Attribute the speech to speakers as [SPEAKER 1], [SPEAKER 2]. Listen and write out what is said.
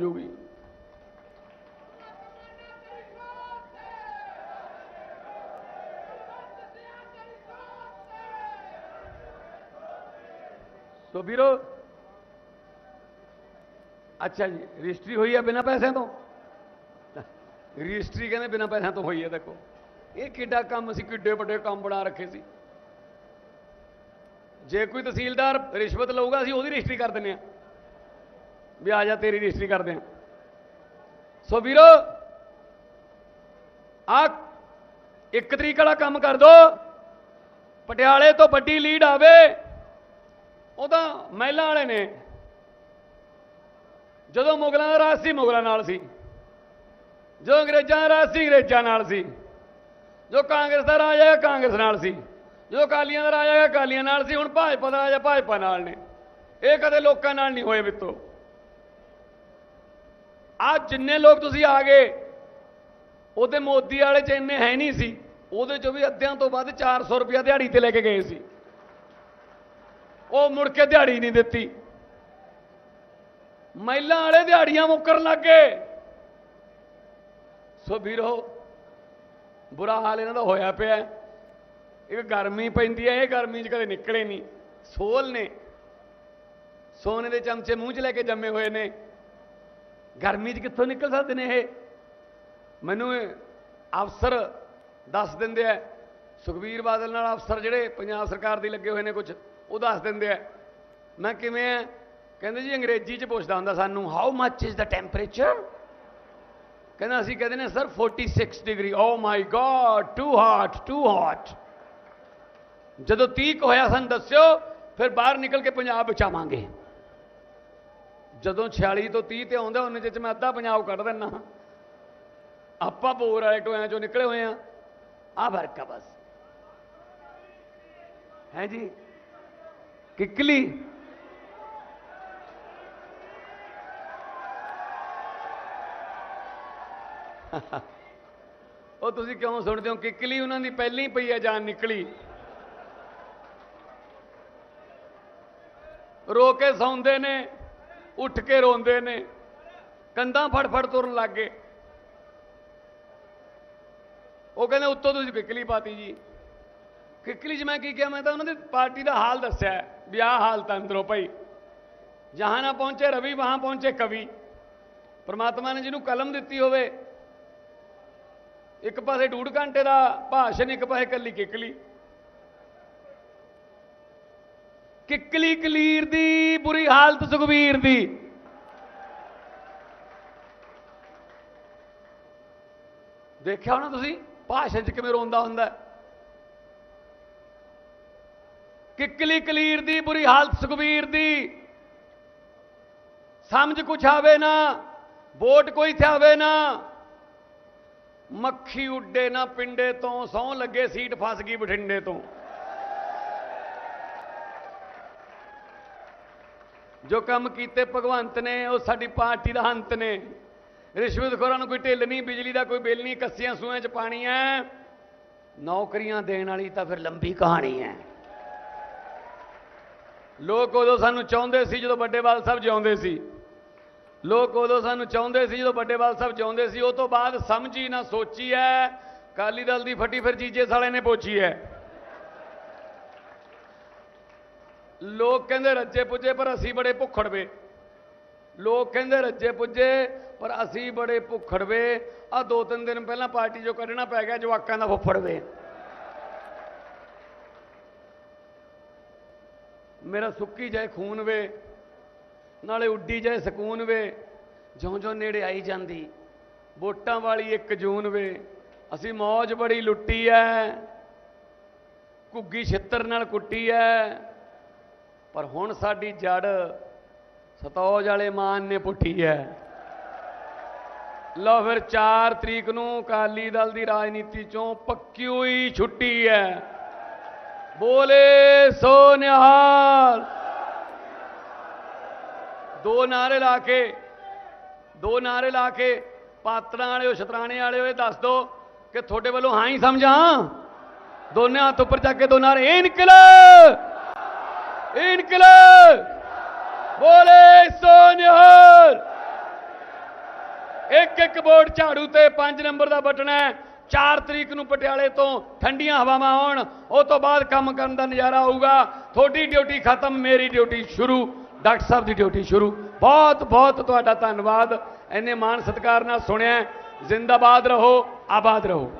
[SPEAKER 1] ਜੂਗੀ। ਸੋ ਵੀਰੋ, ਅੱਛਾ ਜੀ, ਰਜਿਸਟਰੀ ਹੋਈ ਹੈ ਬਿਨਾਂ ਪੈਸਿਆਂ ਤੋਂ? ਰਜਿਸਟਰੀ ਕਹਿੰਦੇ ਬਿਨਾਂ ਪੈਸਿਆਂ ਤੋਂ ਹੋਈ ਹੈ ਦੇਖੋ। ਇਹ ਕਿੱਡਾ ਕੰਮ ਸੀ, ਕਿੱਡੇ ਵੱਡੇ ਕੰਮ ਬਣਾ ਰੱਖੇ ਸੀ। ਜੇ ਕੋਈ ਤਹਿਸੀਲਦਾਰ ਰਿਸ਼ਵਤ ਲਊਗਾ, ਅਸੀਂ ਉਹਦੀ ਰਜਿਸਟਰੀ ਕਰ ਦਿੰਦੇ ਆ। ਵੀ ਆ ਜਾ, ਤੇਰੀ ਰਜਿਸਟਰੀ ਕਰਦੇ ਆ। ਸੋ ਵੀਰੋ, ਆ ਇੱਕ ਤਰੀਕ ਵਾਲਾ ਕੰਮ ਕਰ ਦੋ। ਪਟਿਆਲੇ ਤੋਂ ਵੱਡੀ ਲੀਡ ਆਵੇ ਉਹਦਾ ਮਹਿਲਾ ਵਾਲੇ ਨੇ। ਜਦੋਂ ਮੁਗਲਾਂ ਦਾ ਰਾਜ ਸੀ, ਮੁਗਲਾਂ ਨਾਲ ਸੀ। ਜੋ ਅੰਗਰੇਜ਼ਾਂ ਦਾ ਰਾਜ ਸੀ, ਅੰਗਰੇਜ਼ਾਂ ਨਾਲ ਸੀ। ਜੋ ਕਾਂਗਰਸ ਦਾ ਰਾਜ ਹੈ ਕਾਂਗਰਸ ਨਾਲ ਸੀ। ਜੋ ਕਾਲੀਆਂ ਦਾ ਰਾਜ ਹੈ ਕਾਲੀਆਂ ਨਾਲ ਸੀ। ਹੁਣ ਭਾਜਪਾ ਦਾ ਰਾਜ ਹੈ ਭਾਜਪਾ ਨਾਲ ਨੇ। ਇਹ ਕਦੇ ਲੋਕਾਂ ਨਾਲ ਨਹੀਂ ਹੋਏ ਮਿੱਤੋ ਆ ਜਿੰਨੇ ਲੋਕ ਤੁਸੀਂ ਆ ਗਏ, ਉਹਦੇ ਮੋਦੀ ਵਾਲੇ ਚ ਇੰਨੇ ਹੈ ਨਹੀਂ ਸੀ, ਉਹਦੇ ਚੋਂ ਵੀ ਅੱਧਿਆਂ ਤੋਂ ਵੱਧ 400 ਰੁਪਇਆ ਦਿਹਾੜੀ ਤੇ ਲੈ ਕੇ ਗਏ ਸੀ। ਉਹ ਮੁੜ ਕੇ ਦਿਹਾੜੀ ਨਹੀਂ ਦਿੱਤੀ। ਮਹਿਲਾ ਵਾਲੇ ਦਿਹਾੜੀਆਂ ਮੁੱਕਰਨ ਲੱਗੇ ਸੋ ਵੀਰੋ, ਬੁਰਾ ਹਾਲ ਇਹਨਾਂ ਦਾ ਹੋਇਆ ਪਿਆ ਹੈ। ਇੱਕ ਗਰਮੀ ਪੈਂਦੀ ਹੈ, ਇਹ ਗਰਮੀ 'ਚ ਕਦੇ ਨਿਕਲੇ ਨਹੀਂ। ਸੋਲ ਨੇ। ਸੋਨੇ ਦੇ ਚਮਚੇ ਮੂੰਹ 'ਚ ਲੈ ਕੇ ਜੰਮੇ ਹੋਏ ਨੇ। ਗਰਮੀ 'ਚ ਕਿੱਥੋਂ ਨਿਕਲ ਸਕਦੇ ਨੇ ਇਹ? ਮੈਨੂੰ ਅਫਸਰ ਦੱਸ ਦਿੰਦੇ ਆ, ਸੁਖਬੀਰ ਬਾਦਲ ਨਾਲ ਅਫਸਰ ਜਿਹੜੇ ਪੰਜਾਬ ਸਰਕਾਰ ਦੀ ਲੱਗੇ ਹੋਏ ਨੇ ਕੁਝ ਉਹ ਦੱਸ ਦਿੰਦੇ ਆ। ਮੈਂ ਕਿਵੇਂ ਆ? ਕਹਿੰਦੇ ਜੀ ਅੰਗਰੇਜ਼ੀ 'ਚ ਪੁੱਛਦਾ ਹੁੰਦਾ ਸਾਨੂੰ how much is the temperature ਕਹਿੰਦਾ ਅਸੀਂ ਕਹਿੰਦੇ ਨੇ sir 46 degree oh my god too hot too hot ਜਦੋਂ 30 ਹੋਇਆ ਸਾਨੂੰ ਦੱਸਿਓ, ਫਿਰ ਬਾਹਰ ਨਿਕਲ ਕੇ ਪੰਜਾਬ ਵਿੱਚ ਆਵਾਂਗੇ ਜਦੋਂ 46 ਤੋਂ 30 ਤੇ ਆਉਂਦਾ, ਉਹਨੇ ਚ ਮੈਂ ਅੱਧਾ ਪੰਜਾਬ ਕੱਢ ਦਿੰਨਾ। ਆਪਾਂ ਬੋਰ ਵਾਲੇ ਟੋਇਆਂ ਚੋਂ ਨਿਕਲੇ ਹੋਏ ਆ। ਆ ਫ਼ਰਕ ਆ ਬਸ। ਹੈ ਜੀ? ਕਿੱਕਲੀ। ਉਹ ਤੁਸੀਂ ਕਿਉਂ ਸੁਣਦੇ ਹੋ? ਕਿੱਕਲੀ ਉਹਨਾਂ ਦੀ ਪਹਿਲੀ ਪਈ ਆ ਜਾਨ ਨਿਕਲੀ? ਰੋ ਕੇ ਸੌਂਦੇ ਨੇ। ਉੱਠ ਕੇ ਰੋਂਦੇ ਨੇ। ਕੰਧਾਂ ਫੜ ਫੜ ਤੁਰਨ ਲੱਗ ਗਏ। ਉਹ ਕਹਿੰਦੇ ਉੱਤੋਂ ਤੁਸੀਂ ਕਿੱਕਲੀ ਪਾਤੀ ਜੀ। ਕਿੱਕਲੀ 'ਚ ਮੈਂ ਕੀ ਕਿਹਾ? ਮੈਂ ਤਾਂ ਉਹਨਾਂ ਦੀ ਪਾਰਟੀ ਦਾ ਹਾਲ ਦੱਸਿਆ ਹੈ, ਵੀ ਆਹ ਹਾਲ ਤਾਂ ਅੰਦਰੋਂ ਭਾਈ। ਜਹਾਂ ਨਾ ਪਹੁੰਚੇ ਰਵੀ ਵਹਾਂ ਪਹੁੰਚੇ ਕਵੀ। ਪਰਮਾਤਮਾ ਨੇ ਜਿਹਨੂੰ ਕਲਮ ਦਿੱਤੀ ਹੋਵੇ ਇੱਕ ਪਾਸੇ ਡੂਢ ਘੰਟੇ ਦਾ ਭਾਸ਼ਣ ਇੱਕ ਪਾਸੇ ਕੱਲੀ ਕਿੱਕਲੀ। ਕਿੱਕਲੀ ਕਲੀਰ ਦੀ, ਬੁਰੀ ਹਾਲਤ ਸੁਖਬੀਰ ਦੀ। ਦੇਖਿਆ ਹੋਣਾ ਤੁਸੀਂ? ਭਾਸ਼ਣ 'ਚ ਕਿਵੇਂ ਰੋਂਦਾ ਹੁੰਦਾ ਕਿੱਕਲੀ ਕਲੀਰ ਦੀ, ਬੁਰੀ ਹਾਲਤ ਸੁਖਬੀਰ ਦੀ। ਸਮਝ ਕੁਛ ਆਵੇ ਨਾ, ਵੋਟ ਕੋਈ ਥਾਵੇ ਨਾ। ਮੱਖੀ ਉੱਡੇ ਨਾ ਪਿੰਡੇ ਤੋਂ ਸੌ ਲੱਗੇ ਸੀਟ ਫਸ ਗਈ ਬਠਿੰਡੇ ਤੋਂ। ਜੋ ਕੰਮ ਕੀਤੇ ਭਗਵੰਤ ਨੇ, ਉਹ ਸਾਡੀ ਪਾਰਟੀ ਦਾ ਹੰਤ ਨੇ। ਰਿਸ਼ਵਤਖੋਰਾਂ ਨੂੰ ਕੋਈ ਢਿੱਲ ਨਹੀਂ, ਬਿਜਲੀ ਦਾ ਕੋਈ ਬਿੱਲ ਨਹੀਂ, ਕੱਸੀਆਂ ਸੂਆਂ 'ਚ ਪਾਣੀ ਹੈ ਨੌਕਰੀਆਂ ਦੇਣ ਵਾਲੀ ਤਾਂ ਫਿਰ ਲੰਬੀ ਕਹਾਣੀ ਹੈ ਲੋਕ ਉਦੋਂ ਸਾਨੂੰ ਚਾਹੁੰਦੇ ਸੀ ਜਦੋਂ ਵੱਡੇ ਬਾਲ ਸਾਹਿਬ ਜਿਉਂਦੇ ਸੀ। ਲੋਕ ਉਦੋਂ ਸਾਨੂੰ ਚਾਹੁੰਦੇ ਸੀ ਜਦੋਂ ਵੱਡੇ ਬਾਲ ਸਾਹਿਬ ਜਿਉਂਦੇ ਸੀ। ਉਹ ਤੋਂ ਬਾਅਦ ਸਮਝੀ ਨਾ ਸੋਚੀ ਹੈ ਕਾਲੀ ਦਲ ਦੀ ਫੱਟੀ ਫਿਰ ਜੀਜੇ ਸਾਲੇ ਨੇ ਪੋਚੀ ਹੈ ਲੋਕ ਕਹਿੰਦੇ ਰੱਜੇ ਪੁੱਜੇ, ਪਰ ਅਸੀਂ ਬੜੇ ਭੁੱਖੜਵੇ। ਲੋਕ ਕਹਿੰਦੇ ਰੱਜੇ ਪੁੱਜੇ, ਪਰ ਅਸੀਂ ਬੜੇ ਭੁੱਖੜਵੇ। ਆ ਦੋ ਤਿੰਨ ਦਿਨ ਪਹਿਲਾਂ ਪਾਰਟੀ ਜੋ ਕੱਢਣਾ ਪੈ ਗਿਆ, ਜਵਾਕਾਂ ਦਾ ਫੁੱਫੜਵੇ। ਮੇਰਾ ਸੁੱਕੀ ਜਾਏ ਖੂਨ ਵੇ, ਨਾਲੇ ਉੱਡੀ ਜਾਏ ਸਕੂਨ ਵੇ, ਜਿਉਂ-ਜਿਉਂ ਨੇੜੇ ਆਈ ਜਾਂਦੀ। ਵੋਟਾਂ ਵਾਲੀ 1 ਜੂਨ ਵੇ, ਅਸੀਂ ਮੌਜ ਬੜੀ ਲੁੱਟੀ ਐ, ਘੁੱਗੀ ਛਿੱਤਰ ਨਾਲ ਕੁੱਟੀ ਐ। ਪਰ ਹੁਣ ਸਾਡੀ ਜੜ ਸਤੌਜ ਵਾਲੇ ਮਾਨ ਨੇ ਪੁੱਠੀ ਹੈ ਲਓ ਫਿਰ 4 ਤਰੀਕ ਨੂੰ ਅਕਾਲੀ ਦਲ ਦੀ ਰਾਜਨੀਤੀ ਚੋਂ ਪੱਕੀ ਹੋਈ ਛੁੱਟੀ ਹੈ ਬੋਲੇ ਸੋ ਨਿਹਾਲ। ਦੋ ਨਾਰੇ ਲਾ ਕੇ, ਦੋ ਨਾਰੇ ਲਾ ਕੇ ਪਾਤਰਾਂ ਵਾਲਿਓ ਸ਼ਤਰਾਣੇ ਵਾਲਿਓ ਇਹ ਦੱਸ ਦੋ ਕਿ ਤੁਹਾਡੇ ਵੱਲੋਂ ਹਾਂ ਹੀ ਸਮਝਾਂ। ਦੋਨੇ ਹੱਥ ਉੱਪਰ ਚੱਕ ਕੇ ਦੋ ਨਾਰੇ ਇਨਕਲਾਬ! ਇਨਕਲਾਬ। ਬੋਲੇ ਸੋ ਇੱਕ ਇੱਕ ਵੋਟ ਝਾੜੂ ਤੇ 5 ਨੰਬਰ ਦਾ ਬਟਨ ਹੈ। 4 ਤਰੀਕ ਨੂੰ ਪਟਿਆਲੇ ਤੋਂ ਠੰਡੀਆਂ ਹਵਾਵਾਂ ਆਉਣ। ਉਹ ਤੋਂ ਬਾਅਦ ਕੰਮ ਕਰਨ ਦਾ ਨਜ਼ਾਰਾ ਆਊਗਾ। ਤੁਹਾਡੀ ਡਿਊਟੀ ਖਤਮ, ਮੇਰੀ ਡਿਊਟੀ ਸ਼ੁਰੂ। ਡਾਕਟਰ ਸਾਹਿਬ ਦੀ ਡਿਊਟੀ ਸ਼ੁਰੂ। ਬਹੁਤ ਬਹੁਤ ਤੁਹਾਡਾ ਧੰਨਵਾਦ। ਇੰਨੇ ਮਾਣ ਸਤਿਕਾਰ ਨਾਲ ਸੁਣਿਆ ਜਿੰਦਾਬਾਦ ਰਹੋ, ਆਬਾਦ ਰਹੋ।